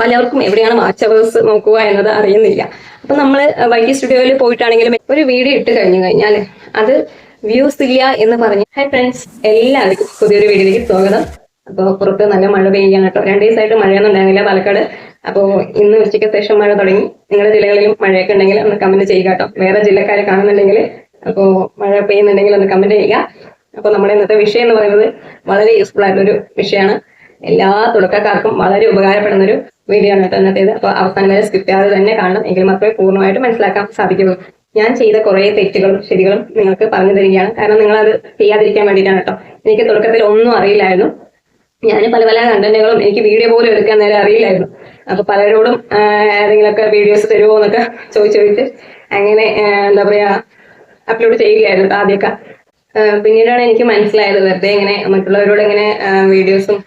പലർക്കും എവിടെയാണ് watch hours നോക്കുക എന്നത് അറിയുന്നില്ല. അപ്പൊ നമ്മൾ വൈകി സ്റ്റുഡിയോയിൽ പോയിട്ടാണെങ്കിലും ഒരു വീഡിയോ ഇട്ട് കഴിഞ്ഞു കഴിഞ്ഞാൽ അത് വ്യൂസ് ഇല്ല എന്ന് പറഞ്ഞു ഹൈ ഫ്രണ്ട്സ് എല്ലാവർക്കും പുതിയൊരു വീഡിയോയിലേക്ക് സ്വാഗതം. അപ്പോൾ പുറത്ത് നല്ല മഴ പെയ്യാണ് കേട്ടോ. രണ്ട് ദിവസമായിട്ട് മഴയൊന്നും ഉണ്ടായിരുന്നില്ല പാലക്കാട്. അപ്പോൾ ഇന്ന് ഉച്ചയ്ക്ക് ശേഷം മഴ തുടങ്ങി. നിങ്ങളുടെ ജില്ലകളിലും മഴയൊക്കെ ഉണ്ടെങ്കിൽ ഒന്ന് കമന്റ് ചെയ്യുക കേട്ടോ. വേറെ ജില്ലക്കാരെ കാണുന്നുണ്ടെങ്കിൽ അപ്പോൾ മഴ പെയ്യുന്നുണ്ടെങ്കിൽ ഒന്ന് കമന്റ് ചെയ്യുക. അപ്പോൾ നമ്മുടെ ഇന്നത്തെ വിഷയം എന്ന് പറയുന്നത് വളരെ യൂസ്ഫുൾ ആയിട്ടുള്ള ഒരു വിഷയമാണ്. എല്ലാ തുടക്കക്കാർക്കും വളരെ ഉപകാരപ്പെടുന്ന ഒരു വീഡിയോ ആണ് കേട്ടോ ഇന്നത്തേത്. അപ്പോൾ അവസാനം വരെ സ്കിപ്പ് ചെയ്യാതെ തന്നെ കാണണം. എങ്കിൽ മാത്രമേ പൂർണമായിട്ട് മനസ്സിലാക്കാൻ സാധിക്കുള്ളൂ ഞാൻ ചെയ്ത കുറേ തെറ്റുകളും ശരികളും നിങ്ങൾക്ക് പറഞ്ഞു തരികയാണ്. കാരണം നിങ്ങൾ അത് ചെയ്യാതിരിക്കാൻ വേണ്ടിയിട്ടാണ് കേട്ടോ. എനിക്ക് തുടക്കത്തിൽ ഒന്നും അറിയില്ലായിരുന്നു. ഞാൻ പല പല കണ്ടന്റുകളും എനിക്ക് വീഡിയോ പോലും എടുക്കാൻ നേരെ അറിയില്ലായിരുന്നു. അപ്പൊ പലരോടും ഏതെങ്കിലുമൊക്കെ വീഡിയോസ് തരുമോ എന്നൊക്കെ ചോദിച്ചു ചോദിച്ച് അങ്ങനെ എന്താ പറയാ അപ്ലോഡ് ചെയ്യുകയായിരുന്നു ആദ്യമൊക്കെ. പിന്നീടാണ് എനിക്ക് മനസ്സിലായത് വെറുതെ ഇങ്ങനെ മറ്റുള്ളവരോട് ഇങ്ങനെ വീഡിയോസും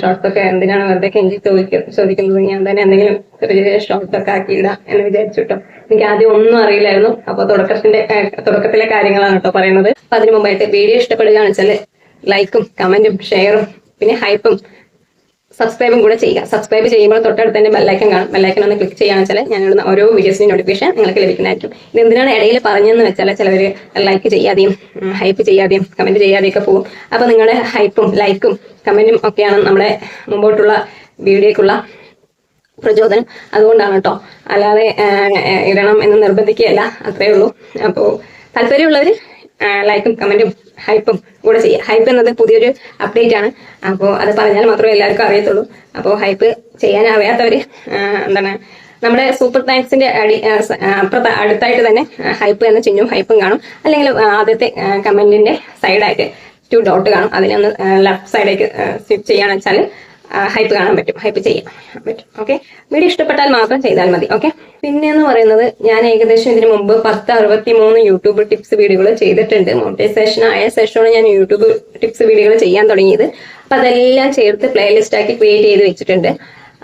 ഷോർട്സ് ഒക്കെ എന്തിനാണ് വെറുതെ കെഞ്ചി ചോദിക്കും ചോദിക്കുന്നത്? ഞാൻ തന്നെ എന്തെങ്കിലും ചെറിയ ചെറിയ ഷോർട്സ് ഒക്കെ ആക്കിയിടാം എന്ന് വിചാരിച്ചു കേട്ടോ എനിക്ക് ആദ്യം ഒന്നും അറിയില്ലായിരുന്നു. അപ്പൊ തുടക്കത്തിന്റെ തുടക്കത്തിലെ കാര്യങ്ങളാണ് കേട്ടോ പറയുന്നത് അപ്പൊ അതിനു മുമ്പായിട്ട് വീഡിയോ ഇഷ്ടപ്പെടുകയാണെന്ന് വെച്ചാൽ ലൈക്കും കമന്റും ഷെയറും പിന്നെ ഹൈപ്പും സബ്സ്ക്രൈബും കൂടെ ചെയ്യുക. സബ്സ്ക്രൈബ് ചെയ്യുമ്പോൾ തൊട്ടടുത്ത് തന്നെ ബെല്ലൈക്കൻ കാണും. ബെല്ലൈക്കൻ ഒന്ന് ക്ലിക്ക് ചെയ്യുകയാണെന്ന് വെച്ചാൽ ഞാനിടുന്ന ഓരോ വീഡിയോസിന്റെ നോട്ടിഫിക്കേഷൻ നിങ്ങൾക്ക് ലഭിക്കുന്നതായിരിക്കും. ഇത് എന്തിനാണ് ഇടയിൽ പറഞ്ഞതെന്ന് വെച്ചാൽ ചിലവർ ലൈക്ക് ചെയ്യാതെയും ഹൈപ്പ് ചെയ്യാതെയും കമന്റ് ചെയ്യാതെയൊക്കെ പോകും. അപ്പോൾ നിങ്ങളുടെ ഹൈപ്പും ലൈക്കും കമന്റും ഒക്കെയാണ് നമ്മുടെ മുമ്പോട്ടുള്ള വീഡിയോക്കുള്ള പ്രചോദനം. അതുകൊണ്ടാണ് കേട്ടോ അല്ലാതെ ഇടണം എന്ന് നിർബന്ധിക്കുകയല്ല. അത്രയേ ഉള്ളൂ. അപ്പോൾ താല്പര്യമുള്ളവർ ലൈക്കും കമന്റും ഹൈപ്പും കൂടെ ചെയ്യുക ഹൈപ്പ് എന്നത് പുതിയൊരു അപ്ഡേറ്റ് ആണ്. അപ്പോൾ അത് പറഞ്ഞാൽ മാത്രമേ എല്ലാവർക്കും അറിയത്തുള്ളൂ. അപ്പോൾ ഹൈപ്പ് ചെയ്യാൻ അറിയാത്തവർ എന്താണ് നമ്മുടെ സൂപ്പർ താങ്ക്സിന്റെ അടി അടുത്തായിട്ട് തന്നെ ഹൈപ്പ് എന്ന ചിഹ്നവും ഹൈപ്പും കാണും. അല്ലെങ്കിൽ ആദ്യത്തെ കമന്റിന്റെ സൈഡായിട്ട് ടു ഡോട്ട് കാണും. അതിനെ ഒന്ന് ലെഫ്റ്റ് സൈഡേക്ക് സ്വിപ്പ് ചെയ്യാന്ന് വെച്ചാൽ ഹൈപ്പ് കാണാൻ പറ്റും ഹൈപ്പ് ചെയ്യാൻ പറ്റും ഓക്കെ വീഡിയോ ഇഷ്ടപ്പെട്ടാൽ മാത്രം ചെയ്താൽ മതി ഓക്കെ പിന്നെ എന്ന് പറയുന്നത് ഞാൻ ഏകദേശം ഇതിനു മുമ്പ് പത്ത് അറുപത്തി മൂന്ന് യൂട്യൂബ് ടിപ്സ് വീഡിയോകൾ ചെയ്തിട്ടുണ്ട്. മോണിറ്റൈസേഷൻ ആയ ശേഷമാണ് ഞാൻ യൂട്യൂബ് ടിപ്സ് വീഡിയോകൾ ചെയ്യാൻ തുടങ്ങിയത്. അപ്പൊ അതെല്ലാം ചേർത്ത് പ്ലേലിസ്റ്റ് ആക്കി ക്രിയേറ്റ് ചെയ്ത് വെച്ചിട്ടുണ്ട്.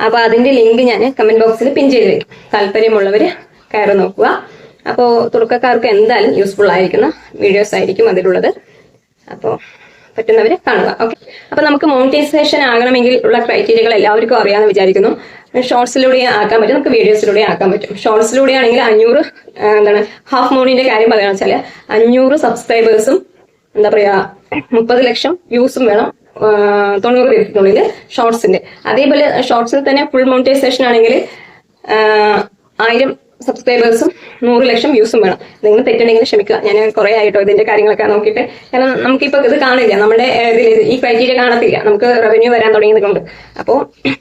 അപ്പൊ അതിന്റെ ലിങ്ക് ഞാൻ കമന്റ് ബോക്സിൽ പിൻ ചെയ്ത് വയ്ക്കും താല്പര്യമുള്ളവർ കയറി നോക്കുക. അപ്പോൾ തുടക്കക്കാർക്ക് എന്തായാലും യൂസ്ഫുൾ ആയിരിക്കുന്ന വീഡിയോസ് ആയിരിക്കും അതിലുള്ളത്. അപ്പോൾ പറ്റുന്നവർ കാണുക ഓക്കെ അപ്പൊ നമുക്ക് മോണിറ്റൈസേഷൻ ആകണമെങ്കിൽ ഉള്ള ക്രൈറ്റീരിയകൾ എല്ലാവർക്കും അറിയാമെന്ന് വിചാരിക്കുന്നു. ഷോർട്സിലൂടെ ആക്കാൻ പറ്റും നമുക്ക് വീഡിയോസിലൂടെ ആക്കാൻ പറ്റും. ഷോർട്സിലൂടെ ആണെങ്കിൽ അഞ്ഞൂറ് എന്താണ് ഹാഫ് മോണിന്റെ കാര്യം പറയുകയാണെന്ന് വെച്ചാൽ അഞ്ഞൂറ് സബ്സ്ക്രൈബേഴ്സും എന്താ പറയാ മുപ്പത് ലക്ഷം വ്യൂസും വേണം തൊണ്ണൂറ് ദിവസത്തിനുള്ളിൽ ഷോർട്സിന്റെ അതേപോലെ ഷോർട്സിൽ തന്നെ ഫുൾ മോണിറ്റൈസേഷൻ ആണെങ്കിൽ ആയിരം സബ്സ്ക്രൈബേഴ്സും നൂറ് ലക്ഷം വ്യൂസും വേണം. നിങ്ങൾ തെറ്റുണ്ടെങ്കിൽ ക്ഷമിക്കുക. ഞാൻ കുറെ ആയിട്ടോ ഇതിന്റെ കാര്യങ്ങളൊക്കെ നോക്കിയിട്ട്. കാരണം നമുക്കിപ്പോൾ ഇത് കാണില്ല. നമ്മുടെ ഈ ക്രൈറ്റീരിയ കാണത്തില്ല. നമുക്ക് റവന്യൂ വരാൻ തുടങ്ങിയതുകൊണ്ട്. അപ്പോൾ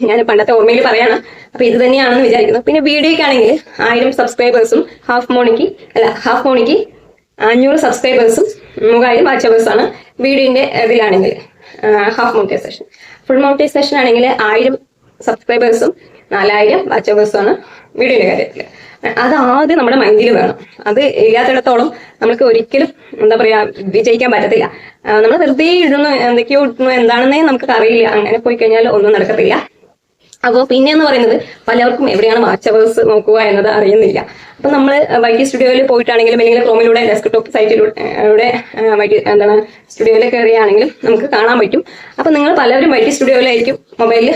ഞാൻ പണ്ടത്തെ ഓർമ്മയിൽ പറയാണ്. അപ്പോൾ ഇത് തന്നെയാണെന്ന് വിചാരിക്കുന്നു. പിന്നെ വീഡിയോയ്ക്കാണെങ്കിൽ ആയിരം സബ്സ്ക്രൈബേഴ്സും ഹാഫ് മോണിക്ക് അല്ല ഹാഫ് മോണിക്ക് അഞ്ഞൂറ് സബ്സ്ക്രൈബേഴ്സും മൂവായിരം ആണ് വീഡിയോന്റെ ഇതിലാണെങ്കിൽ ഹാഫ് മോണിറ്റൈസേഷൻ ഫുൾ മോണിറ്റൈസേഷൻ ആണെങ്കിൽ ആയിരം സബ്സ്ക്രൈബേഴ്സും നാലായിരം വാച്ചവേഴ്സും ആണ് വീഡിയോന്റെ കാര്യത്തിൽ അത് ആദ്യം നമ്മുടെ മൈൻഡിൽ വേണം. അത് ഇല്ലാത്തിടത്തോളം നമുക്ക് ഒരിക്കലും എന്താ പറയാ വിജയിക്കാൻ പറ്റത്തില്ല. നമ്മൾ വെറുതെ ഇടുന്നു എന്തൊക്കെയോ ഇടുന്നു എന്താണെന്നേ നമുക്ക് അറിയില്ല. അങ്ങനെ പോയി കഴിഞ്ഞാൽ ഒന്നും നടക്കത്തില്ല. അപ്പോൾ പിന്നെ എന്ന് പറയുന്നത് പലർക്കും എവിടെയാണ് വാച്ച് അവേഴ്സ് നോക്കുക എന്നത് അറിയുന്നില്ല. അപ്പൊ നമ്മൾ വൈകി സ്റ്റുഡിയോയിൽ പോയിട്ടാണെങ്കിലും അല്ലെങ്കിൽ ക്രോമിലൂടെ ഡെസ്ക്ടോപ്പ് സൈറ്റിലൂടെ വൈകി എന്താണ് സ്റ്റുഡിയോയിൽ കയറിയാണെങ്കിലും നമുക്ക് കാണാൻ പറ്റും. അപ്പൊ നിങ്ങൾ പലവരും വൈകി സ്റ്റുഡിയോയിലായിരിക്കും മൊബൈലിൽ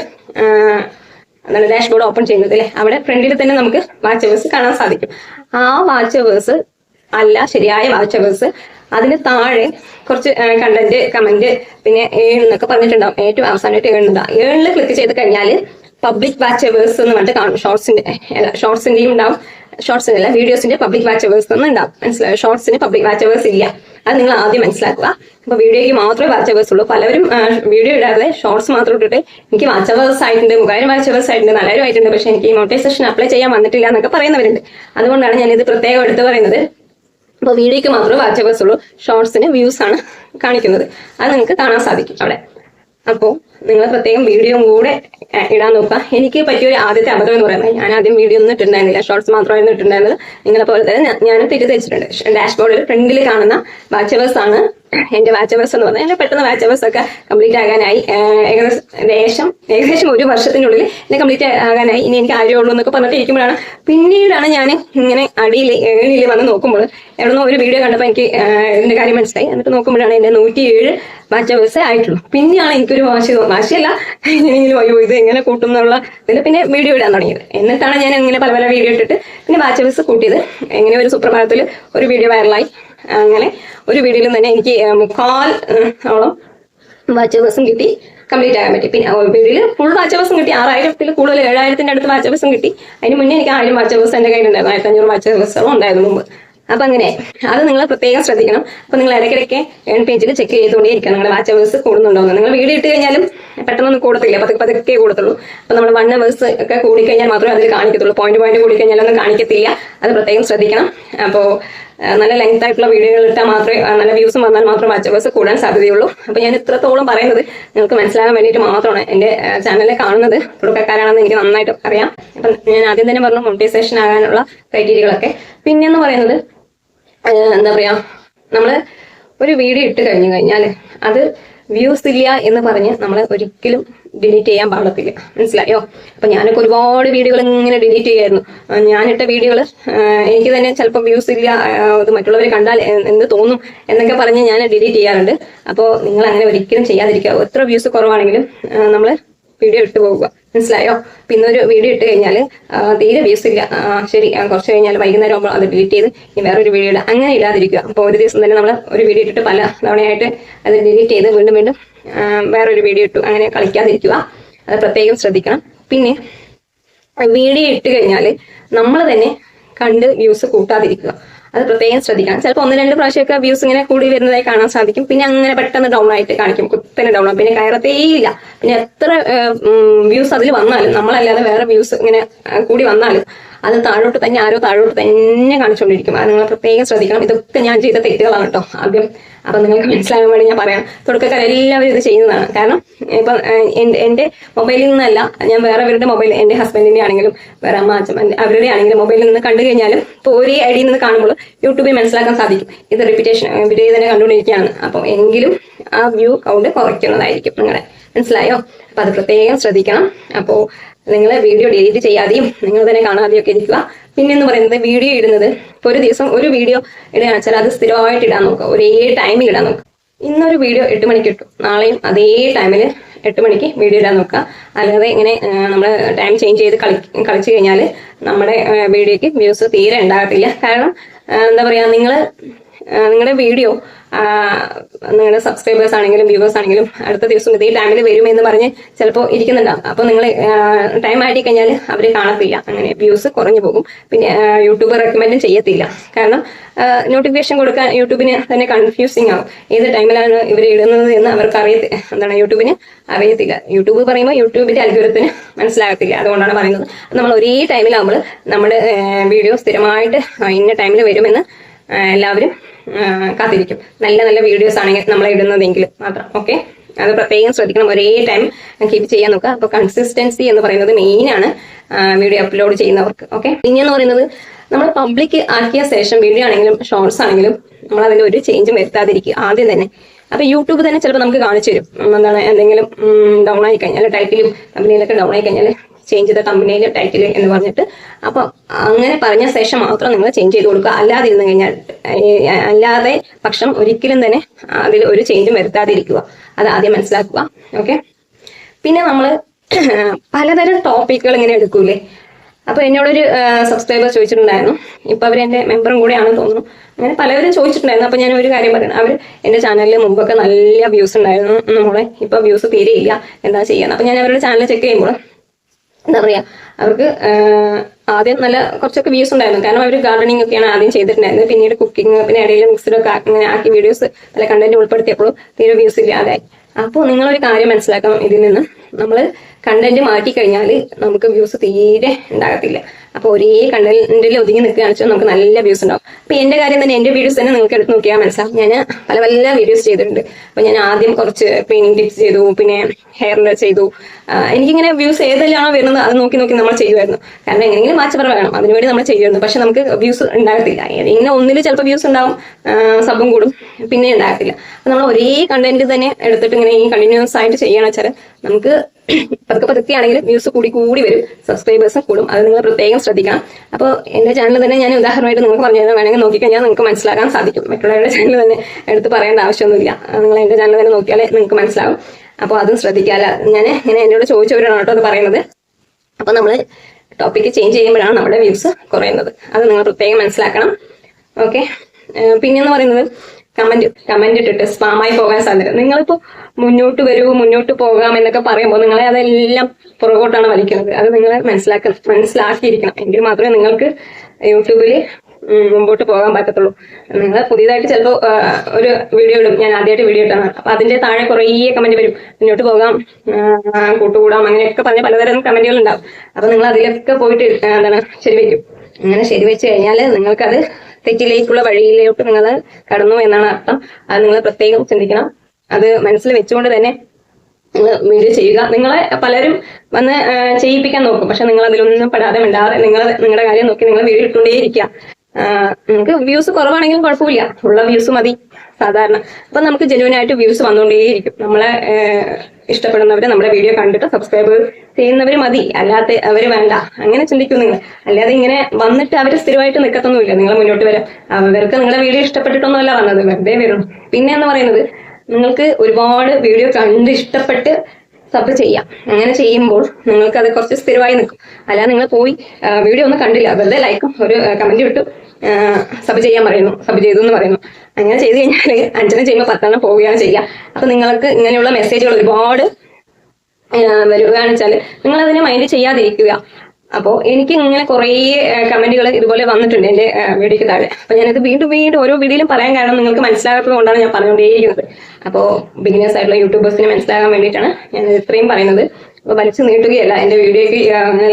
എന്താണ് ഡാഷ്ബോർഡ് ഓപ്പൺ ചെയ്യുന്നത് അല്ലെ? അവിടെ ഫ്രണ്ടിൽ തന്നെ നമുക്ക് വാച്ച് അവേഴ്സ് കാണാൻ സാധിക്കും. ആ വാച്ച് അവേഴ്സ് അല്ല ശരിയായ വാച്ച് അവേഴ്സ് അതിന് താഴെ കുറച്ച് കണ്ടന്റ് കമന്റ് പിന്നെ ഏഴെന്നൊക്കെ പറഞ്ഞിട്ടുണ്ടാവും. ഏറ്റവും അവസാനമായിട്ട് ഏഴുണ്ടാവും ഏഴിൽ ക്ലിക്ക് ചെയ്ത് കഴിഞ്ഞാൽ പബ്ലിക് വാച്ച് അവേഴ്സ് എന്ന് പറഞ്ഞിട്ട് കാണും. ഷോർട്സിന്റെ ഷോർട്സിന്റെയും ഉണ്ടാവും. ഷോർട്സിന്റെ അല്ല വീഡിയോസിന്റെ പബ്ലിക് വാച്ച് അവേഴ്സ് എന്ന് ഉണ്ടാവും. മനസ്സിലായോ? ഷോർട്സിന് പബ്ലിക് വാച്ച് അവേഴ്സ് ഇല്ല. അത് നിങ്ങൾ ആദ്യം മനസ്സിലാക്കുക. അപ്പൊ വീഡിയോയ്ക്ക് മാത്രമേ വാച്ച് അവേഴ്സ് ഉള്ളൂ. പലരും വീഡിയോ ഇടാതെ ഷോർട്സ് മാത്രം ഇട്ടിട്ട് എനിക്ക് വാച്ച് അവേഴ്സ് ആയിട്ടുണ്ട് മൂവായിരം വാച്ച് അവേഴ്സ് ആയിട്ടുണ്ട് നാലായിരം ആയിട്ടുണ്ട് പക്ഷെ എനിക്ക് മോട്ടിവേഷൻ അപ്ലൈ ചെയ്യാൻ വന്നിട്ടില്ല എന്നൊക്കെ പറയുന്നവരുണ്ട്. അതുകൊണ്ടാണ് ഞാൻ ഇത് പ്രത്യേകം എടുത്ത് പറയുന്നത്. അപ്പോൾ വീഡിയോയ്ക്ക് മാത്രമേ വാച്ച് അവേഴ്സ് ഉള്ളൂ. ഷോർട്സിന് വ്യൂസ് ആണ് കാണിക്കുന്നത്. അത് നിങ്ങൾക്ക് കാണാൻ സാധിക്കും അവിടെ. അപ്പോൾ നിങ്ങൾ പ്രത്യേകം വീഡിയോ കൂടെ ഇടാൻ നോക്കുക. എനിക്ക് പറ്റിയ ഒരു ആദ്യത്തെ അബദ്ധം എന്ന് പറയുന്നത് ഞാൻ ആദ്യം വീഡിയോ ഒന്നും ഇട്ടിട്ടുണ്ടായിരുന്നില്ല. ഷോർട്സ് മാത്രമായിരുന്നു ഇട്ടിട്ടുണ്ടായിരുന്നത്. നിങ്ങളെ പോലെ തന്നെ ഞാൻ- തിരിച്ചിട്ടുണ്ട് ഡാഷ്ബോർഡിൽ ഫ്രണ്ടിൽ കാണുന്ന വാച്ചവേഴ്സ് ആണ് എന്റെ വാച്ചവേഴ്സ് എന്ന് പറഞ്ഞാൽ എന്റെ പെട്ടെന്ന് വാച്ചവേഴ്സ് ഒക്കെ കംപ്ലീറ്റ് ആകാനായി. ഏകദേശം ഏകദേശം ഏകദേശം ഒരു വർഷത്തിനുള്ളിൽ എന്നെ കംപ്ലീറ്റ് ആകാനായി. ഇനി എനിക്ക് ആര്യമുള്ളൂ എന്നൊക്കെ പറഞ്ഞിട്ട് ഇരിക്കുമ്പോഴാണ് പിന്നീടാണ് ഞാൻ ഇങ്ങനെ അടിയിൽ ഏഴിൽ വന്ന് നോക്കുമ്പോൾ എവിടുന്നോ ഒരു വീഡിയോ കണ്ടപ്പോൾ എനിക്ക് എന്റെ കാര്യം മനസ്സിലായി. എന്നിട്ട് നോക്കുമ്പോഴാണ് എന്റെ നൂറ്റി ഏഴ് വാച്ച് അവേഴ്സേ ആയിട്ടുള്ളൂ. പിന്നെയാണ് എനിക്കൊരു വാശി വാശിയല്ല എങ്ങനെയെങ്കിലും അയ്യോ ഇത് എങ്ങനെ കൂട്ടും എന്നുള്ള ഇതിൽ പിന്നെ വീഡിയോ ഇടാൻ തുടങ്ങിയത്. എന്നിട്ടാണ് ഞാൻ ഇങ്ങനെ പല പല വീഡിയോ ഇട്ടിട്ട് പിന്നെ വാച്ചവേഴ്സ് കൂട്ടിയത്. എങ്ങനെ ഒരു സുപ്രഭാതത്തിൽ ഒരു വീഡിയോ വൈറലായി അങ്ങനെ ഒരു വീഡിയോയിൽ തന്നെ എനിക്ക് മുക്കാൽ ഓളം വാച്ചവേഴ്സും കിട്ടി. കംപ്ലീറ്റ് ആകാൻ പറ്റി. പിന്നെ വീഡിയോയിൽ ഫുൾ വാച്ച് അവേഴ്സും കിട്ടി. ആറായിരത്തിൽ കൂടുതൽ ഏഴായിരത്തിന്റെ അടുത്ത് വാച്ച് അവേഴ്സും കിട്ടി. അതിന് മുന്നേ എനിക്ക് ആയിരം വാച്ച് അവേഴ്സ് എന്റെ കയ്യിലുണ്ടായിരുന്നു. ആയിരത്തഞ്ഞൂറ് വാച്ച് അവേഴ്സുകളും ഉണ്ടായിരുന്നു മുമ്പ്. അപ്പൊ അങ്ങനെ അത് നിങ്ങൾ പ്രത്യേകം ശ്രദ്ധിക്കണം. അപ്പൊ നിങ്ങൾ ഇടയ്ക്കിടയ്ക്ക് എൺ പേജിൽ ചെക്ക് ചെയ്തുകൊണ്ടേ ഇരിക്കണം. നിങ്ങളുടെ വാച്ച് അവേഴ്സ് കൂടുന്നുണ്ടോ നിങ്ങൾ വീഡിയോ ഇട്ട് കഴിഞ്ഞാലും പെട്ടെന്നൊന്നും കൂടത്തില്ല. പതുക്കെ പതുക്കെ കൂടത്തുള്ളൂ. അപ്പൊ നമ്മൾ വൺ അവേഴ്സ് ഒക്കെ കൂടിക്കഴിഞ്ഞാൽ മാത്രമേ അതിൽ കാണിക്കത്തുള്ളൂ. Point point കൂടിക്കഴിഞ്ഞാലൊന്നും കാണിക്കത്തില്ല. അത് പ്രത്യേകം ശ്രദ്ധിക്കണം. അപ്പോൾ നല്ല ലെങ്ത് ആയിട്ടുള്ള വീഡിയോകൾ ഇട്ടാൽ മാത്രമേ നല്ല വ്യൂസ് വന്നാൽ മാത്രമേ വാച്ച് അവേഴ്സ് കൂടാൻ സാധ്യതയുള്ളൂ. അപ്പോൾ ഞാൻ ഇത്രത്തോളം പറയുന്നത് നിങ്ങൾക്ക് മനസ്സിലാകാൻ വേണ്ടിയിട്ട് മാത്രമാണ് എന്റെ ചാനലിൽ കാണുന്നത്. തുടക്കക്കാരാണെന്ന് എനിക്ക് നന്നായിട്ട് അറിയാം. അപ്പം ഞാൻ ആദ്യം തന്നെ പറഞ്ഞു മോണിറ്റൈസേഷൻ ആകാനുള്ള ക്രൈറ്റീരിയകളൊക്കെ പിന്നെന്ന് പറയുന്നത് എന്താ പറയാ നമ്മൾ ഒരു വീഡിയോ ഇട്ട് കഴിഞ്ഞു കഴിഞ്ഞാൽ അത് വ്യൂസ് ഇല്ല എന്ന് പറഞ്ഞ് നമ്മൾ ഒരിക്കലും ഡിലീറ്റ് ചെയ്യാൻ പാടത്തില്ല. മനസ്സിലായോ? അപ്പൊ ഞാനൊക്കെ ഒരുപാട് വീഡിയോകൾ ഇങ്ങനെ ഡിലീറ്റ് ചെയ്യായിരുന്നു. ഞാനിട്ട വീഡിയോകൾ എനിക്ക് തന്നെ ചിലപ്പോൾ വ്യൂസ് ഇല്ല അത് മറ്റുള്ളവർ കണ്ടാൽ എന്ത് തോന്നും എന്നൊക്കെ പറഞ്ഞ് ഞാൻ ഡിലീറ്റ് ചെയ്യാറുണ്ട്. അപ്പോൾ നിങ്ങൾ അങ്ങനെ ഒരിക്കലും ചെയ്യാതിരിക്കുക എത്ര വ്യൂസ് കുറവാണെങ്കിലും നമ്മൾ വീഡിയോ ഇട്ട് പോകുക. മനസ്സിലായോ? പിന്നെ ഒരു വീഡിയോ ഇട്ട് കഴിഞ്ഞാൽ തീരെ വ്യൂസ് ഇല്ല. ശരി കുറച്ച് കഴിഞ്ഞാൽ വൈകുന്നേരം ആകുമ്പോൾ അത് ഡിലീറ്റ് ചെയ്ത് ഇനി വേറൊരു വീഡിയോ ഇടുക അങ്ങനെ ഇടാതിരിക്കുക. അപ്പോൾ ഒരു ദിവസം തന്നെ നമ്മൾ ഒരു വീഡിയോ ഇട്ടിട്ട് പല തവണയായിട്ട് അത് ഡിലീറ്റ് ചെയ്ത് വീണ്ടും വീണ്ടും വേറൊരു വീഡിയോ ഇട്ടു. അങ്ങനെ കളിക്കാതിരിക്കുക. അത് പ്രത്യേകം ശ്രദ്ധിക്കണം. പിന്നെ വീഡിയോ ഇട്ട് കഴിഞ്ഞാൽ നമ്മൾ തന്നെ കണ്ട് വ്യൂസ് കൂട്ടാതിരിക്കുക. അത് പ്രത്യേകം ശ്രദ്ധിക്കണം. ചിലപ്പോൾ ഒന്ന് രണ്ട് പ്രാവശ്യമൊക്കെ വ്യൂസ് ഇങ്ങനെ കൂടി വരുന്നതായി കാണാൻ സാധിക്കും. പിന്നെ അങ്ങനെ പെട്ടെന്ന് ഡൗൺ ആയിട്ട് കാണിക്കും. കുത്തനെ ഡൗൺ ആവും. പിന്നെ കയറത്തേയില്ല പിന്നെ എത്ര വ്യൂസ് അതിൽ വന്നാലും നമ്മളല്ലാതെ വേറെ വ്യൂസ് ഇങ്ങനെ കൂടി വന്നാലും അത് താഴോട്ട് തന്നെ ആരോ താഴോട്ട് തന്നെ കാണിച്ചുകൊണ്ടിരിക്കും. അത് നിങ്ങൾ പ്രത്യേകം ശ്രദ്ധിക്കണം. ഇതൊക്കെ ഞാൻ ചെയ്ത തെറ്റുകളാണ് കേട്ടോ ആദ്യം. അപ്പൊ നിങ്ങൾക്ക് മനസ്സിലാകാൻ വേണ്ടി ഞാൻ പറയാം. തുടക്കക്കാർ എല്ലാവരും ഇത് ചെയ്യുന്നതാണ്. കാരണം ഇപ്പൊ എന്റെ മൊബൈലിൽ നിന്നല്ല ഞാൻ വേറെ അവരുടെ മൊബൈൽ എന്റെ ഹസ്ബൻഡിന്റെ ആണെങ്കിലും വേറെ അമ്മ അച്ഛൻ അവരുടെ ആണെങ്കിലും മൊബൈലിൽ നിന്ന് കണ്ടു കഴിഞ്ഞാലും ഇപ്പോൾ ഒരേ ഐഡിയിൽ നിന്ന് കാണുമ്പോൾ യൂട്യൂബിൽ മനസ്സിലാക്കാൻ സാധിക്കും. ഇത് റിപ്പീറ്റേഷൻ വീഡിയോ തന്നെ കണ്ടുകൊണ്ടിരിക്കുകയാണ്. അപ്പോൾ എങ്കിലും ആ വ്യൂ കൗണ്ട് കുറയ്ക്കുന്നതായിരിക്കും. നിങ്ങളെ മനസ്സിലായോ? അപ്പൊ അത് പ്രത്യേകം ശ്രദ്ധിക്കണം. അപ്പോൾ നിങ്ങൾ വീഡിയോ ഡിലീറ്റ് ചെയ്യാതെയും നിങ്ങൾ തന്നെ കാണാതെയും ഒക്കെ ഇരിക്കുക. പിന്നെ എന്ന് പറയുന്നത് വീഡിയോ ഇടുന്നത്. ഇപ്പോൾ ഒരു ദിവസം ഒരു വീഡിയോ ഇടുകയാണെന്ന് വെച്ചാൽ അത് സ്ഥിരമായിട്ട് ഇടാൻ നോക്കുക. ഒരേ ടൈമിൽ ഇടാൻ നോക്കുക. ഇന്നൊരു വീഡിയോ എട്ട് മണിക്ക് ഇട്ടു നാളെയും അതേ ടൈമിൽ എട്ട് മണിക്ക് വീഡിയോ ഇടാൻ നോക്കുക. അല്ലാതെ ഇങ്ങനെ നമ്മൾ ടൈം ചേഞ്ച് ചെയ്ത് കളി കളിച്ചു കഴിഞ്ഞാൽ നമ്മുടെ വീഡിയോക്ക് വ്യൂസ് തീരെ ഉണ്ടാകത്തില്ല. കാരണം എന്താ പറയുക നിങ്ങൾ നിങ്ങളുടെ വീഡിയോ നിങ്ങളുടെ സബ്സ്ക്രൈബേഴ്സ് ആണെങ്കിലും വ്യൂവേഴ്സ് ആണെങ്കിലും അടുത്ത ദിവസം ഇതേ ടൈമിൽ വരുമെന്ന് പറഞ്ഞ് ചിലപ്പോൾ ഇരിക്കുന്നുണ്ടാവും. അപ്പോൾ നിങ്ങൾ ടൈം ആയിട്ട് കഴിഞ്ഞാൽ അവർ കാണത്തില്ല. അങ്ങനെ വ്യൂസ് കുറഞ്ഞു പോകും. പിന്നെ യൂട്യൂബ് റെക്കമെൻഡും ചെയ്യത്തില്ല. കാരണം നോട്ടിഫിക്കേഷൻ കൊടുക്കാൻ യൂട്യൂബിന് തന്നെ കൺഫ്യൂസിങ് ആവും. ഏത് ടൈമിലാണ് ഇവർ ഇടുന്നത് എന്ന് അവർക്ക് അറിയത്തില്ല എന്താണ് യൂട്യൂബിന് അറിയത്തില്ല. യൂട്യൂബ് പറയുമ്പോൾ യൂട്യൂബിന്റെ അൽഗുരത്തിന് മനസ്സിലാകത്തില്ല. അതുകൊണ്ടാണ് പറയുന്നത്. നമ്മൾ ഒരേ ടൈമിലാവുമ്പോൾ നമ്മുടെ വീഡിയോ സ്ഥിരമായിട്ട് ഇന്ന ടൈമിൽ വരുമെന്ന് എല്ലാവരും കാത്തിരിക്കും. നല്ല നല്ല വീഡിയോസ് ആണെങ്കിൽ നമ്മൾ ഇടുന്നതെങ്കിൽ മാത്രം ഓക്കെ അത് പ്രത്യേകം ശ്രദ്ധിക്കണം. ഒരേ ടൈം കീപ്പ് ചെയ്യാൻ നോക്കുക. അപ്പോൾ കൺസിസ്റ്റൻസി എന്ന് പറയുന്നത് മെയിൻ ആണ് വീഡിയോ അപ്ലോഡ് ചെയ്യുന്നവർക്ക് ഓക്കെ പിന്നെ എന്ന് പറയുന്നത് നമ്മൾ പബ്ലിക് ആക്കിയ ശേഷം വീഡിയോ ആണെങ്കിലും ഷോർട്സ് ആണെങ്കിലും നമ്മൾ അതിൽ ഒരു ചേഞ്ചും വരുത്താതിരിക്കുക ആദ്യം തന്നെ. അപ്പൊ യൂട്യൂബ് തന്നെ ചിലപ്പോൾ നമുക്ക് കാണിച്ചു തരും. എന്താണ് എന്തെങ്കിലും ഡൗൺ ആയി കഴിഞ്ഞാൽ ടൈറ്റിലും കമ്പനിയിലൊക്കെ ഡൗൺ ആയി കഴിഞ്ഞാൽ ചേഞ്ച് ചെയ്ത കമ്പനിയിലെ ടൈറ്റിൽ എന്ന് പറഞ്ഞിട്ട്. അപ്പൊ അങ്ങനെ പറഞ്ഞ ശേഷം മാത്രം നിങ്ങൾ ചേഞ്ച് ചെയ്ത് കൊടുക്കുക. അല്ലാതെ ഇരുന്ന് കഴിഞ്ഞാൽ അല്ലാതെ പക്ഷം ഒരിക്കലും തന്നെ അതിൽ ഒരു ചേഞ്ചും വരുത്താതിരിക്കുക. അത് ആദ്യം മനസ്സിലാക്കുക. ഓക്കെ പിന്നെ നമ്മൾ പലതരം ടോപ്പിക്കുകൾ ഇങ്ങനെ എടുക്കൂലേ? അപ്പൊ എന്നോടൊരു സബ്സ്ക്രൈബർ ചോദിച്ചിട്ടുണ്ടായിരുന്നു. ഇപ്പൊ അവർ എന്റെ മെമ്പറും കൂടെയാണ് തോന്നുന്നു. അങ്ങനെ പലവരും ചോദിച്ചിട്ടുണ്ടായിരുന്നു. അപ്പൊ ഞാൻ ഒരു കാര്യം പറയണം അവർ എന്റെ ചാനലിൽ മുമ്പൊക്കെ നല്ല വ്യൂസ് ഉണ്ടായിരുന്നു. നമ്മളെ ഇപ്പൊ വ്യൂസ് തീരെയില്ല. എന്താ ചെയ്യുന്നത് അപ്പൊ ഞാൻ അവരുടെ ചാനൽ ചെക്ക് ചെയ്യുമ്പോൾ എന്താ പറയാ അവർക്ക് ആദ്യം നല്ല കുറച്ചൊക്കെ വ്യൂസ് ഉണ്ടായിരുന്നു. കാരണം അവർ ഗാർഡനിങ് ഒക്കെയാണ് ആദ്യം ചെയ്തിട്ടുണ്ടായിരുന്നത്. പിന്നീട് കുക്കിംഗ് പിന്നെ ഇടയിൽ മിക്സ്ഡൊക്കെ അങ്ങനെ ആക്കി വീഡിയോസ് നല്ല കണ്ടന്റ് ഉൾപ്പെടുത്തിയപ്പോഴും തീരെ വ്യൂസ് ഇല്ലാതായി. അപ്പോൾ നിങ്ങളൊരു കാര്യം മനസ്സിലാക്കണം ഇതിൽ നിന്ന്. നമ്മൾ കണ്ടന്റ് മാറ്റി കഴിഞ്ഞാൽ നമുക്ക് വ്യൂസ് തീരെ ഉണ്ടാകത്തില്ല. അപ്പോൾ ഒരേ കണ്ടന്റിൽ ഒതുങ്ങി നിൽക്കുകയാണെന്ന് വെച്ചാൽ നമുക്ക് നല്ല വ്യൂസ് ഉണ്ടാവും. അപ്പോൾ എന്റെ കാര്യം തന്നെ എന്റെ വീഡിയോസ് തന്നെ നിങ്ങൾക്ക് എടുത്ത് നോക്കിയാൽ മനസ്സിലാവും. ഞാൻ പല പല വീഡിയോസ് ചെയ്തിട്ടുണ്ട്. അപ്പോൾ ഞാൻ ആദ്യം കുറച്ച് ക്ലീനിങ് ടിപ്സ് ചെയ്തു പിന്നെ ഹെയറിൽ ചെയ്തു. എനിക്കിങ്ങനെ വ്യൂസ് ഏതെല്ലാമാണോ വരുന്നത് അത് നോക്കി നോക്കി നമ്മൾ ചെയ്യുമായിരുന്നു. കാരണം എങ്ങനെയെങ്കിലും മാച്ചപ്പറ വേണം അതിനുവേണ്ടി നമ്മൾ ചെയ്യുമായിരുന്നു. പക്ഷെ നമുക്ക് വ്യൂസ് ഉണ്ടാകത്തില്ല. ഇങ്ങനെ ഒന്നിൽ ചിലപ്പോൾ വ്യൂസ് ഉണ്ടാവും. സബും കൂടും. പിന്നെ ഉണ്ടാകത്തില്ല. അപ്പൊ നമ്മൾ ഒരേ കണ്ടന്റ് തന്നെ എടുത്തിട്ട് ഇങ്ങനെ ഈ കണ്ടിന്യൂസ് ആയിട്ട് ചെയ്യണം വെച്ചാൽ നമുക്ക് പതുക്കെ പതുക്കെ ആണെങ്കിലും വ്യൂസ് കൂടി കൂടി വരും. സബ്സ്ക്രൈബേഴ്സും കൂടും. അത് നിങ്ങൾ പ്രത്യേകം ശ്രദ്ധിക്കണം. അപ്പോൾ എന്റെ ചാനൽ തന്നെ ഞാൻ ഉദാഹരണമായിട്ട് നിങ്ങൾക്ക് പറഞ്ഞു തരാം വേണമെങ്കിൽ നോക്കിക്കഴിഞ്ഞാൽ നിങ്ങൾക്ക് മനസ്സിലാക്കാൻ സാധിക്കും. മറ്റുള്ളവരുടെ ചാനൽ തന്നെ എടുത്ത് പറയേണ്ട ആവശ്യമൊന്നുമില്ല. നിങ്ങൾ എന്റെ ചാനൽ തന്നെ നോക്കിയാലേ നിങ്ങൾക്ക് മനസ്സിലാവും. അപ്പോൾ അതും ശ്രദ്ധിക്കാല്ല ഞാൻ ഇങ്ങനെ എന്നോട് ചോദിച്ചവരാണ് കേട്ടോ അത് പറയുന്നത്. അപ്പോൾ നമ്മൾ ടോപ്പിക്ക് ചേഞ്ച് ചെയ്യുമ്പോഴാണ് നമ്മുടെ വ്യൂസ് കുറയുന്നത്. അത് നിങ്ങൾ പ്രത്യേകം മനസ്സിലാക്കണം. ഓക്കെ പിന്നെന്ന് പറയുന്നത് കമന്റ് കമന്റ് ഇട്ടിട്ട് സ്പാമായി പോകാൻ സാധ്യത. നിങ്ങളിപ്പോ മുന്നോട്ട് വരൂ മുന്നോട്ട് പോകാം എന്നൊക്കെ പറയുമ്പോൾ നിങ്ങളെ അതെല്ലാം പുറകോട്ടാണ് വലിക്കുന്നത്. അത് നിങ്ങൾ മനസ്സിലാക്ക മനസ്സിലാക്കിയിരിക്കണം. എങ്കിൽ മാത്രമേ നിങ്ങൾക്ക് യൂട്യൂബിൽ മുമ്പോട്ട് പോകാൻ പറ്റത്തുള്ളൂ. നിങ്ങൾ പുതിയതായിട്ട് ചിലപ്പോൾ ഒരു വീഡിയോ ഇടും. ഞാൻ ആദ്യമായിട്ട് വീഡിയോ ഇട്ടാണ് അപ്പൊ അതിന്റെ താഴെ കുറേ കമന്റ് വരും. മുന്നോട്ട് പോകാം കൂട്ടുകൂടാം അങ്ങനെയൊക്കെ പറഞ്ഞ പലതരം കമന്റുകൾ ഉണ്ടാവും. അപ്പൊ നിങ്ങൾ അതിലൊക്കെ പോയിട്ട് എന്താണ് ശരിവെക്കും അങ്ങനെ ശരിവെച്ച് കഴിഞ്ഞാൽ നിങ്ങൾക്കത് തെറ്റിലേക്കുള്ള വഴിയിലോട്ട് നിങ്ങൾ കടന്നു എന്നാണ് അർത്ഥം. അത് നിങ്ങൾ പ്രത്യേകം ചിന്തിക്കണം. അത് മനസ്സിൽ വെച്ചുകൊണ്ട് തന്നെ വീഡിയോ ചെയ്യുക. നിങ്ങളെ പലരും വന്ന് ചെയ്യിപ്പിക്കാൻ നോക്കും. പക്ഷെ നിങ്ങൾ അതിലൊന്നും പെടാതെ മിണ്ടാതെ നിങ്ങൾ നിങ്ങളുടെ കാര്യം നോക്കി നിങ്ങൾ വീഡിയോ ഇട്ടുകൊണ്ടേയിരിക്കുക. നിങ്ങൾക്ക് വ്യൂസ് കുറവാണെങ്കിലും കുഴപ്പമില്ല. ഉള്ള വ്യൂസ് മതി സാധാരണ. അപ്പൊ നമുക്ക് ജെന്യൂൻ ആയിട്ട് വ്യൂസ് വന്നുകൊണ്ടേയിരിക്കും. നമ്മളെ ഇഷ്ടപ്പെടുന്നവര് നമ്മുടെ വീഡിയോ കണ്ടിട്ട് സബ്സ്ക്രൈബ് ചെയ്യുന്നവര് മതി. അല്ലാതെ അവർ വേണ്ട. അങ്ങനെ ചിന്തിക്കും നിങ്ങൾ അല്ലാതെ ഇങ്ങനെ വന്നിട്ട് അവർ സ്ഥിരമായിട്ട് നിൽക്കത്തൊന്നുമില്ല നിങ്ങൾ മുന്നോട്ട് വരാം. അവർക്ക് നിങ്ങളുടെ വീഡിയോ ഇഷ്ടപ്പെട്ടിട്ടൊന്നുമല്ല വന്നത്. വെറുതെ വരും. പിന്നെ എന്ന് പറയുന്നത് നിങ്ങൾക്ക് ഒരുപാട് വീഡിയോ കണ്ട് ഇഷ്ടപ്പെട്ട് സബ് ചെയ്യാം. അങ്ങനെ ചെയ്യുമ്പോൾ നിങ്ങൾക്ക് അത് കുറച്ച് സ്ഥിരമായി നിൽക്കും. അല്ലാതെ നിങ്ങൾ പോയി വീഡിയോ ഒന്നും കണ്ടില്ല. വെറുതെ ലൈക്കും ഒരു കമന്റ് വിട്ടു സബ് ചെയ്യാൻ പറയുന്നു സബ് ചെയ്തു എന്ന് പറയുന്നു. അങ്ങനെ ചെയ്ത് കഴിഞ്ഞാൽ അഞ്ചെണ്ണം ചെയ്യുമ്പോൾ പത്തെണ്ണം പോവുകയാണ് ചെയ്യുക. അപ്പൊ നിങ്ങൾക്ക് ഇങ്ങനെയുള്ള മെസ്സേജുകൾ ഒരുപാട് വരികയാണെന്ന് വെച്ചാൽ നിങ്ങൾ അതിനെ മൈൻഡ് ചെയ്യാതിരിക്കുക. അപ്പോൾ എനിക്ക് ഇങ്ങനെ കുറേ കമന്റുകൾ ഇതുപോലെ വന്നിട്ടുണ്ട് എന്റെ വീഡിയോയ്ക്ക് താഴെ. അപ്പോൾ ഞാനത് വീണ്ടും വീണ്ടും ഓരോ വീഡിയോയിലും പറയാൻ കാരണം നിങ്ങൾക്ക് മനസ്സിലാകാത്തത് കൊണ്ടാണ് ഞാൻ പറഞ്ഞുകൊണ്ടേയിരിക്കുന്നത്. അപ്പോൾ ബിഗിനേഴ്സ് ആയിട്ടുള്ള യൂട്യൂബേഴ്സിന് മനസ്സിലാകാൻ വേണ്ടിയിട്ടാണ് ഞാൻ ഇത്രയും പറയുന്നത്. വലിച്ചു നീട്ടുകയല്ല. എന്റെ വീഡിയോയ്ക്ക്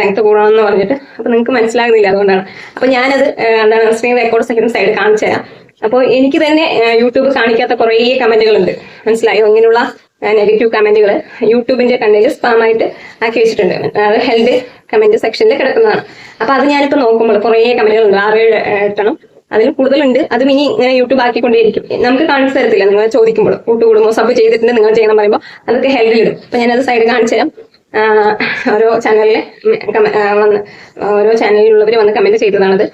ലെങ്ത് കൂടണമെന്ന് പറഞ്ഞിട്ട്. അപ്പോൾ നിങ്ങൾക്ക് മനസ്സിലാകുന്നില്ല അതുകൊണ്ടാണ്. അപ്പോൾ ഞാനത് എന്താണ് സ്ക്രീൻ റെക്കോർഡ് സെക്കൻഡ് സൈഡ് കാണിച്ചു തരാം. അപ്പോൾ എനിക്ക് തന്നെ യൂട്യൂബ് കാണിക്കാത്ത കുറേ കമന്റുകളുണ്ട്. മനസ്സിലായോ? ഇങ്ങനെയുള്ള നെഗറ്റീവ് കമന്റുകൾ യൂട്യൂബിന്റെ കണ്ണിൽ സ്പാം ആയിട്ട് ആക്കി വെച്ചിട്ടുണ്ട്. അത് ഹെൽഡ് കമന്റ് സെക്ഷനിൽ കിടക്കുന്നതാണ്. അപ്പൊ അത് ഞാനിപ്പോ നോക്കുമ്പോൾ കുറേ കമന്റുകളുണ്ട്. ആറ് ഏഴ് എട്ടണം അതിൽ കൂടുതലുണ്ട്. അതും ഇനി ഇങ്ങനെ യൂട്യൂബ് ആക്കിക്കൊണ്ടേയിരിക്കും. നമുക്ക് കാണിച്ചു തരത്തില്ല. നിങ്ങൾ ചോദിക്കുമ്പോൾ കൂട്ടുകൂടുമ്പോൾ സബ് ചെയ്തിട്ടുണ്ട് നിങ്ങൾ ചെയ്യണം പറയുമ്പോൾ അതൊക്കെ ഹെൽഡിലിടും അപ്പൊ ഞാനത് സൈഡ് കാണിച്ചു തരാം. ഓരോ ചാനലിലെ വന്ന് ഓരോ ചാനലിലുള്ളവർ വന്ന് കമന്റ് ചെയ്തതാണത്.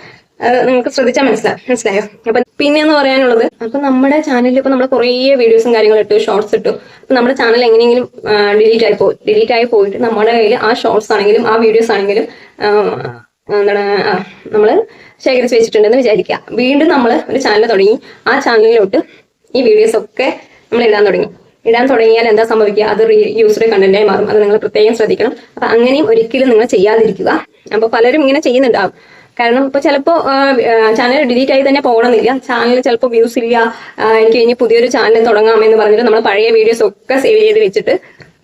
അത് നിങ്ങൾക്ക് ശ്രദ്ധിച്ചാൽ മനസ്സിലാവും മനസ്സിലായോ? അപ്പൊ പിന്നെ എന്ന് പറയാനുള്ളത് അപ്പൊ നമ്മുടെ ചാനലിൽ ഇപ്പൊ നമ്മൾ കുറേ വീഡിയോസും കാര്യങ്ങളും ഇട്ടു ഷോർട്സ് ഇട്ടു. അപ്പൊ നമ്മുടെ ചാനൽ എങ്ങനെയെങ്കിലും ഡിലീറ്റ് ആയി പോയി ഡിലീറ്റ് ആയി പോയിട്ട് നമ്മുടെ കയ്യിൽ ആ ഷോർട്സ് ആണെങ്കിലും ആ വീഡിയോസ് ആണെങ്കിലും എന്താണ് നമ്മൾ ശേഖരിച്ച് വെച്ചിട്ടുണ്ടെന്ന് വിചാരിക്കുക വീണ്ടും നമ്മൾ ഒരു ചാനൽ തുടങ്ങി. ആ ചാനലിലോട്ട് ഈ വീഡിയോസ് ഒക്കെ നമ്മൾ ഇടാൻ തുടങ്ങി. ഇടാൻ തുടങ്ങിയാൽ എന്താ സംഭവിക്കുക? അത് റീ യൂസ്ഡ് കണ്ടന്റായി മാറും. അത് നിങ്ങൾ പ്രത്യേകം ശ്രദ്ധിക്കണം. അപ്പൊ അങ്ങനെയും ഒരിക്കലും നിങ്ങൾ ചെയ്യാതിരിക്കുക. അപ്പൊ പലരും ഇങ്ങനെ ചെയ്യുന്നുണ്ടാവും. കാരണം ഇപ്പൊ ചിലപ്പോ ചാനൽ ഡിലീറ്റ് ആയി തന്നെ പോകണമെന്നില്ല. ചാനൽ ചിലപ്പോൾ വ്യൂസ് ഇല്ല. എനിക്ക് ഇനി പുതിയൊരു ചാനൽ തുടങ്ങാം എന്ന് പറഞ്ഞിട്ട് നമ്മൾ പഴയ വീഡിയോസ് ഒക്കെ സേവ് ചെയ്ത് വെച്ചിട്ട്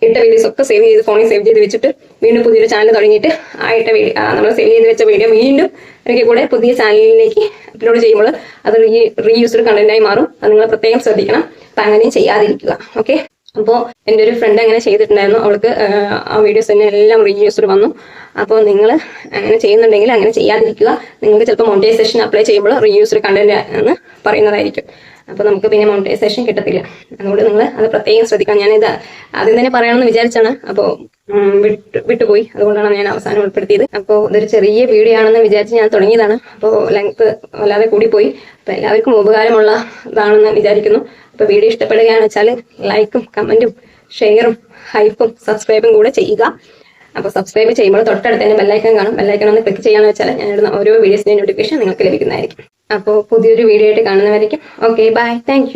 ഇട്ട വീഡിയോസ് ഒക്കെ സേവ് ചെയ്ത് ഫോണിൽ സേവ് ചെയ്ത് വെച്ചിട്ട് വീണ്ടും പുതിയൊരു ചാനൽ തുടങ്ങിയിട്ട് ആ ഇട്ട വീഡിയോ നമ്മൾ സേവ് ചെയ്ത് വെച്ച വീഡിയോ വീണ്ടും എനിക്ക് കൂടെ പുതിയ ചാനലിലേക്ക് അപ്ലോഡ് ചെയ്യുമ്പോൾ അത് റീ റീയൂസ്ഡ് കണ്ടന്റായി മാറും. അത് നിങ്ങൾ പ്രത്യേകം ശ്രദ്ധിക്കണം. അപ്പൊ അങ്ങനെയും ചെയ്യാതിരിക്കുക ഓക്കെ അപ്പോൾ എന്റെ ഒരു ഫ്രണ്ട് അങ്ങനെ ചെയ്തിട്ടുണ്ടായിരുന്നു. അവൾക്ക് ആ, വീഡിയോസ് തന്നെ എല്ലാം റീയൂസ്ഡ് വന്നു. അപ്പോൾ നിങ്ങൾ അങ്ങനെ ചെയ്യുന്നുണ്ടെങ്കിൽ അങ്ങനെ ചെയ്യാതിരിക്കുക. നിങ്ങൾക്ക് ചിലപ്പോൾ മോണിറ്റൈസേഷൻ അപ്ലൈ ചെയ്യുമ്പോൾ റീയൂസ്ഡ് കണ്ടന്റ് എന്ന് പറയുന്നതായിരിക്കും. അപ്പോൾ നമുക്ക് പിന്നെ മോണിറ്റൈസേഷൻ കിട്ടത്തില്ല. അതുകൊണ്ട് നിങ്ങൾ അത് പ്രത്യേകം ശ്രദ്ധിക്കണം. ഞാനിത് ആദ്യം തന്നെ പറയണമെന്ന് വിചാരിച്ചാണ്. അപ്പോൾ വിട്ടു വിട്ടുപോയി. അതുകൊണ്ടാണ് ഞാൻ അവസാനം ഉൾപ്പെടുത്തിയത്. അപ്പോൾ ഇതൊരു ചെറിയ വീഡിയോ ആണെന്ന് വിചാരിച്ച് ഞാൻ തുടങ്ങിയതാണ്. അപ്പോൾ ലെങ്ത് വല്ലാതെ കൂടിപ്പോയി. അപ്പോൾ എല്ലാവർക്കും ഉപകാരമുള്ള ഇതാണെന്ന് വിചാരിക്കുന്നു. അപ്പോൾ വീഡിയോ ഇഷ്ടപ്പെടുകയാണെന്ന് വെച്ചാൽ ലൈക്കും കമന്റും ഷെയറും ഹൈപ്പും സബ്സ്ക്രൈബും കൂടെ ചെയ്യുക. അപ്പോൾ സബ്സ്ക്രൈബ് ചെയ്യുമ്പോൾ തൊട്ടടുത്ത് തന്നെ ബെല്ലൈക്കൺ കാണും. ബെല്ലൈക്കൺ ഒന്ന് ക്ലിക്ക് ചെയ്യാന്ന് വെച്ചാൽ ഞാൻ ഇടുന്ന ഓരോ വീഡിയോസിന്റെ നോട്ടിഫിക്കേഷൻ നിങ്ങൾക്ക് ലഭിക്കുന്നതായിരിക്കും. അപ്പോൾ പുതിയൊരു വീഡിയോ ആയിട്ട് കാണുന്നവരേക്കും. Okay bye thank